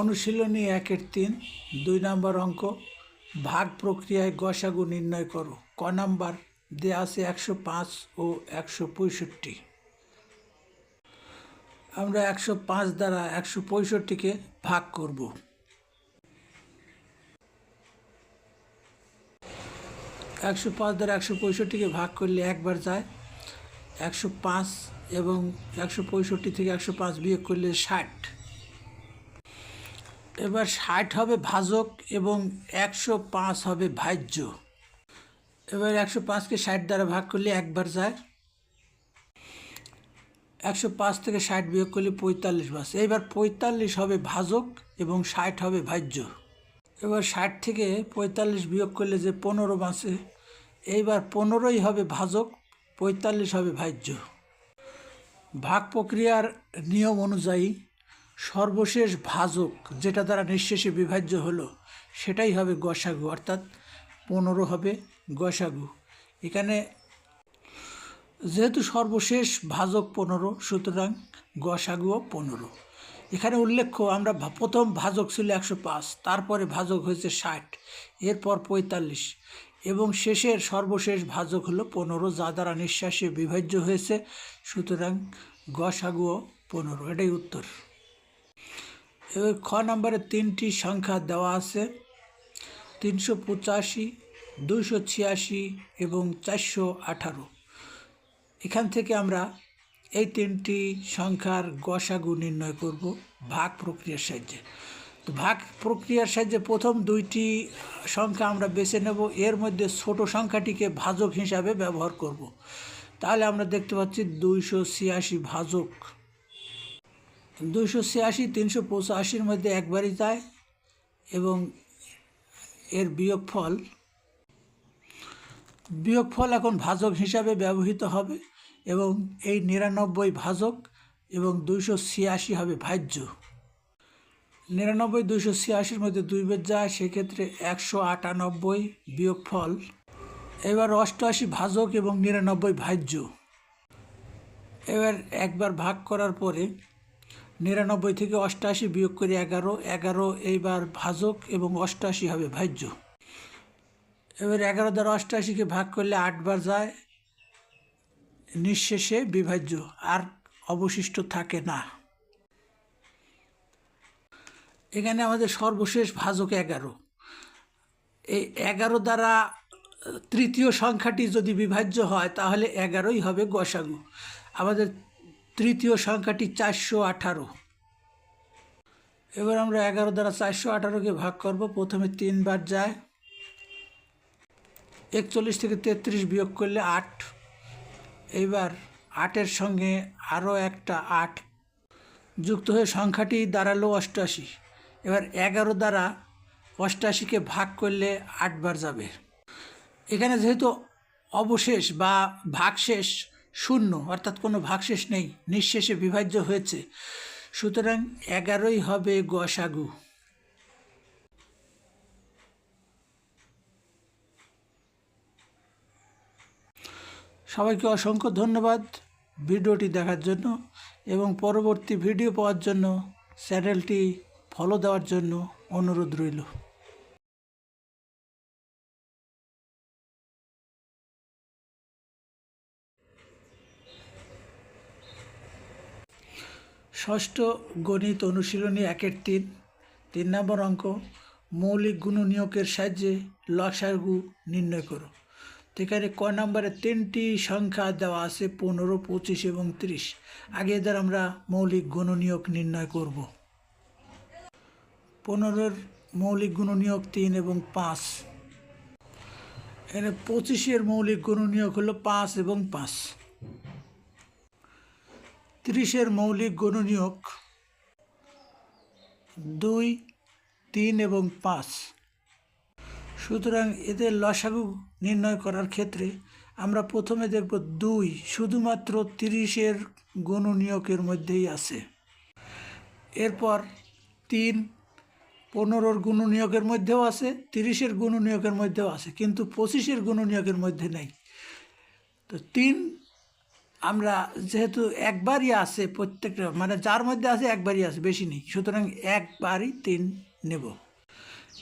অনুশীলনী একের তিন, দুই নম্বর অঙ্ক, ভাগ প্রক্রিয়ায় গসাগু নির্ণয় করো। ক নাম্বার দেয়া আছে একশো পাঁচ ও একশো পঁয়ষট্টি। আমরা একশো পাঁচ দ্বারা একশো পঁয়ষট্টিকে ভাগ করব। একশো পাঁচ দ্বারা একশো পঁয়ষট্টিকে ভাগ করলে একবার যায়। একশো পাঁচ এবং একশো পঁয়ষট্টি থেকে একশো পাঁচ বিয়োগ করলে ষাট। এবার ষাট হবে ভাজক এবং একশো পাঁচ হবে ভাজ্য। এবার একশো পাঁচকে ষাট দ্বারা ভাগ করলে একবার যায়। একশো পাঁচ থেকে ষাট বিয়োগ করলে পঁয়তাল্লিশ বাস। এবার পঁয়তাল্লিশ হবে ভাজক এবং ষাট হবে ভাজ্য। এবার ষাট থেকে পঁয়তাল্লিশ বিয়োগ করলে যে পনেরো বাঁচে এইবার পনেরোই হবে ভাজক, পঁয়তাল্লিশ হবে ভাজ্য। ভাগ প্রক্রিয়ার নিয়ম অনুযায়ী সর্বশেষ ভাজক যেটা দ্বারা নিঃশেষে বিভাজ্য হলো, সেটাই হবে গসাগু, অর্থাৎ পনেরো হবে গসাগু। এখানে যেহেতু সর্বশেষ ভাজক পনেরো, সুতরাং গসাগুও পনেরো। এখানে উল্লেখ্য, আমরা প্রথম ভাজক ছিল একশো পাঁচ, তারপরে ভাজক হয়েছে ষাট, এরপর পঁয়তাল্লিশ, এবং শেষের সর্বশেষ ভাজক হলো পনেরো, যা দ্বারা নিঃশ্বাসে বিভাজ্য হয়েছে, সুতরাং গসাগুও পনেরো, এটাই উত্তর। এবার খ নম্বরে তিনটি সংখ্যা দেওয়া আছে। তিনশো পঁচাশি, দুইশো ছিয়াশি এবং চারশো আঠারো। এখান থেকে আমরা এই তিনটি সংখ্যার গসাগু নির্ণয় করব ভাগ প্রক্রিয়ার সাহায্যে। তো ভাগ প্রক্রিয়ার সাহায্যে প্রথম দুইটি সংখ্যা আমরা বেছে নেব। এর মধ্যে ছোট সংখ্যাটিকে ভাজক হিসাবে ব্যবহার করব। তাহলে আমরা দেখতে পাচ্ছি দুইশো ছিয়াশি ভাজক। দুইশো ছিয়াশি, তিনশো পঁচাশির মধ্যে একবারই যায় এবং এর বিয়োগফল বিয়োগফল এখন ভাজক হিসাবে ব্যবহৃত হবে এবং এই নিরানব্বই ভাজক এবং দুইশো ছিয়াশি হবে ভাজ্য। নিরানব্বই, দুইশো ছিয়াশির মধ্যে দুই বেদ যায়, সেক্ষেত্রে একশো আটানব্বই বিয়োগফল। এবার অষ্টআশি ভাজক এবং নিরানব্বই ভাজ্য। এবার একবার ভাগ করার পরে নিরানব্বই থেকে অষ্টআশি বিয়োগ করে এগারো এগারো এইবার ভাজক এবং অষ্টআশি হবে ভাজ্য। এবার এগারো দ্বারা অষ্টআশিকে ভাগ করলে আটবার যায়, নিঃশেষে বিভাজ্য, আর অবশিষ্ট থাকে না। এখানে আমাদের সর্বশেষ ভাজক এগারো। এই এগারো দ্বারা তৃতীয় সংখ্যাটি যদি বিভাজ্য হয়, তাহলে এগারোই হবে গসাগু। আমাদের তৃতীয় সংখ্যাটি চারশো আঠারো। এবার আমরা এগারো দ্বারা চারশো আঠারোকে ভাগ করব, প্রথমে তিনবার যায়। একচল্লিশ থেকে তেত্রিশ বিয়োগ করলে আট। এইবার আটের সঙ্গে আরও একটা আট। যুক্ত হয়ে সংখ্যাটি দাঁড়াল অষ্টআশি এবার এগারো দ্বারা অষ্টআশিকে ভাগ করলে আটবার যাবে। এখানে যেহেতু অবশেষ বা ভাগশেষ শূন্য, অর্থাৎ কোনো ভাগশেষ নেই, নিঃশেষে বিভাজ্য হয়েছে। সুতরাং এগারোই হবে গসাগু। সবাইকে অসংখ্য ধন্যবাদ ভিডিওটি দেখার জন্য এবং পরবর্তী ভিডিও পাওয়ার জন্য চ্যানেলটি ফলো দেওয়ার জন্য অনুরোধ রইল। ষষ্ঠ গণিত অনুশীলনী একের তিন। তিন নম্বর অঙ্ক, মৌলিক গুণনীয়কের সাহায্যে লসাগু নির্ণয় করো। এখানে ক নম্বরে তিনটি সংখ্যা দেওয়া আছে, পনেরো, পঁচিশ এবং তিরিশ। আগে এদের আমরা মৌলিক গুণনীয়ক নির্ণয় করব। পনেরোর মৌলিক গুণনীয়ক তিন এবং পাঁচ। এখানে পঁচিশের মৌলিক গুণনীয়ক হলো পাঁচ এবং পাঁচ। তিরিশের মৌলিক গুণনীয়ক দুই, তিন এবং পাঁচ। সুতরাং এদের লসাগু নির্ণয় করার ক্ষেত্রে আমরা প্রথমে দেখব দুই, শুধুমাত্র তিরিশের গুণনীয়কের মধ্যেই আছে। এরপর তিন, পনেরোর গুণনীয়কের মধ্যেও আছে, তিরিশের গুণনীয়কের মধ্যেও আছে, কিন্তু পঁচিশের গুণনীয়কের মধ্যে নেই। তো তিন আমরা যেহেতু একবারই আছে প্রত্যেকটা মানে যার মধ্যে আছে একবারই আছে, বেশি নেই। সুতরাং একবারই তিন নেব।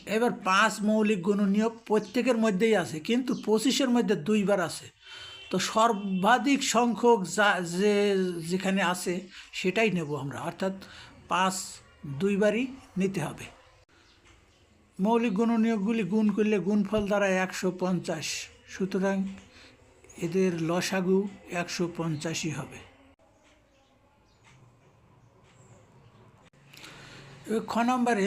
এবার পাঁচ মৌলিক গুণ নিয়োগ প্রত্যেকের মধ্যেই আছে, কিন্তু পঁচিশের মধ্যে দুইবার আছে। তো সর্বাধিক সংখ্যক যা, যে, যেখানে আছে, সেটাই নেব আমরা। অর্থাৎ পাঁচ দুইবারই নিতে হবে। মৌলিক গুণ নিয়োগগুলি গুণ করলে গুণফল দ্বারা একশো পঞ্চাশ। সুতরাং এদের লসাগু একশো পঞ্চাশই হবে। খ নম্বরে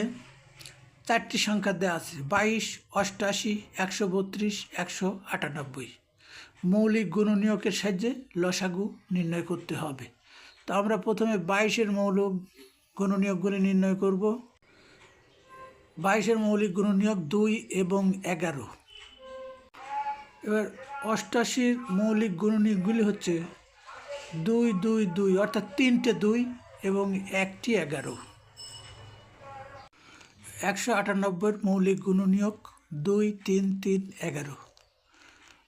চারটি সংখ্যা দেওয়া আছে, বাইশ, অষ্টাশি, একশো বত্রিশ, একশো আটানব্বই। মৌলিক গুণনীয়কের সাহায্যে লসাগু নির্ণয় করতে হবে। তো আমরা প্রথমে বাইশের মৌলিক গুণনীয়কগুলি নির্ণয় করব। বাইশের মৌলিক গুণনীয়ক দুই এবং এগারো। এবার অষ্টাশির মৌলিক গুণনীয়কগুলি হচ্ছে দুই দুই দুই, অর্থাৎ তিনটে দুই এবং একটি এগারো। একশো আটানব্বইয়ের মৌলিক গুণনীয়ক দুই, তিন তিন, এগারো।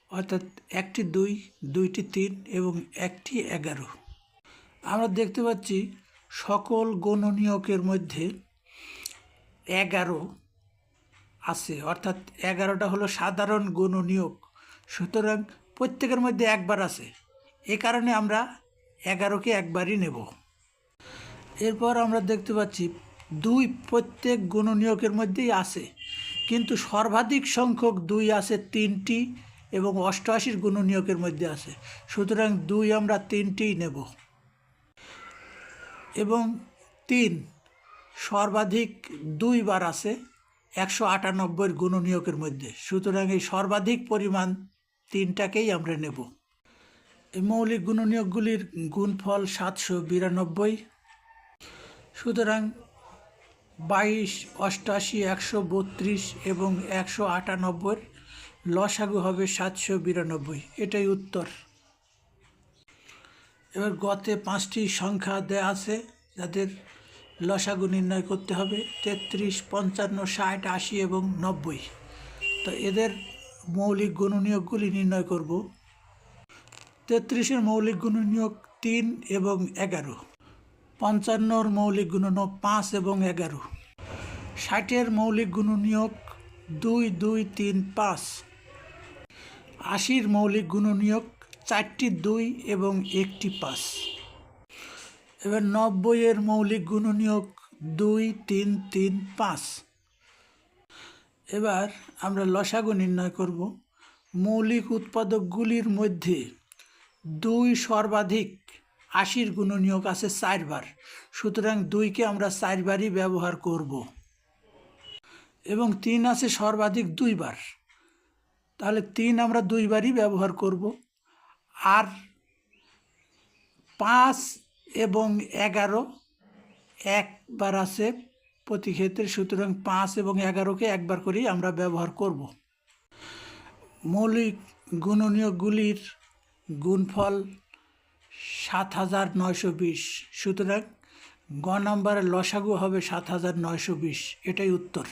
অর্থাৎ একটি দুই, দুইটি তিন এবং একটি এগারো। আমরা দেখতে পাচ্ছি সকল গণনীয়কের মধ্যে এগারো আছে। অর্থাৎ এগারোটা হলো সাধারণ গণনীয়ক। সুতরাং প্রত্যেকের মধ্যে একবার আছে। এ কারণে আমরা এগারোকে একবারই নেব। এরপর আমরা দেখতে পাচ্ছি দুই প্রত্যেক গুণনীয়কের মধ্যেই আছে। কিন্তু সর্বাধিক সংখ্যক দুই আছে তিনটি এবং অষ্টআশির গুণনীয়কের মধ্যে আছে। সুতরাং দুই আমরা তিনটিই নেব। এবং তিন সর্বাধিক দুইবার আছে একশো আটানব্বইয়ের গুণনীয়কের মধ্যে। সুতরাং এই সর্বাধিক পরিমাণ তিনটাকেই আমরা নেব। এই মৌলিক গুণনীয়কগুলির গুণফল সাতশো বিরানব্বই। সুতরাং বাইশ, অষ্টাশি, একশো বত্রিশ এবং একশো আটানব্বইয়ের লসাগু হবে সাতশো বিরানব্বই। এটাই উত্তর। এবার গতে পাঁচটি সংখ্যা দেয়া আছে যাদের লসাগু নির্ণয় করতে হবে। তেত্রিশ, পঞ্চান্ন, ষাট, আশি এবং নব্বই। তো এদের মৌলিক গুণনীয়কগুলি নির্ণয় করব। তেত্রিশের মৌলিক গুণনীয়ক তিন এবং এগারো। পঞ্চান্নর মৌলিক গুণনীয়ক পাঁচ এবং এগারো। ষাটের মৌলিক গুণনীয়ক দুই দুই, তিন, পাঁচ। আশির মৌলিক গুণনীয়ক চারটি, দুই এবং একটি, পাঁচ। এবার নব্বইয়ের মৌলিক গুণনীয়ক দুই, তিন তিন, পাঁচ। এবার আমরা লসাগু নির্ণয় করব। মৌলিক উৎপাদকগুলির মধ্যে দুই সর্বাধিক আশির গুণনীয়ক আছে চারবার। সুতরাং দুইকে আমরা চারবারই ব্যবহার করব। এবং তিন আছে সর্বাধিক দুইবার। তাহলে তিন আমরা দুইবারই ব্যবহার করব। আর পাঁচ এবং এগারো একবার আছে প্রতি ক্ষেত্রে সুতরাং পাঁচ এবং এগারোকে একবার করেই আমরা ব্যবহার করব। মৌলিক গুণনীয়গুলির গুণফল সাত হাজার নয়শো বিশ। সুতরাং গ নম্বরের লসাগু হবে সাত হাজার নয়শো বিশ। এটাই উত্তর।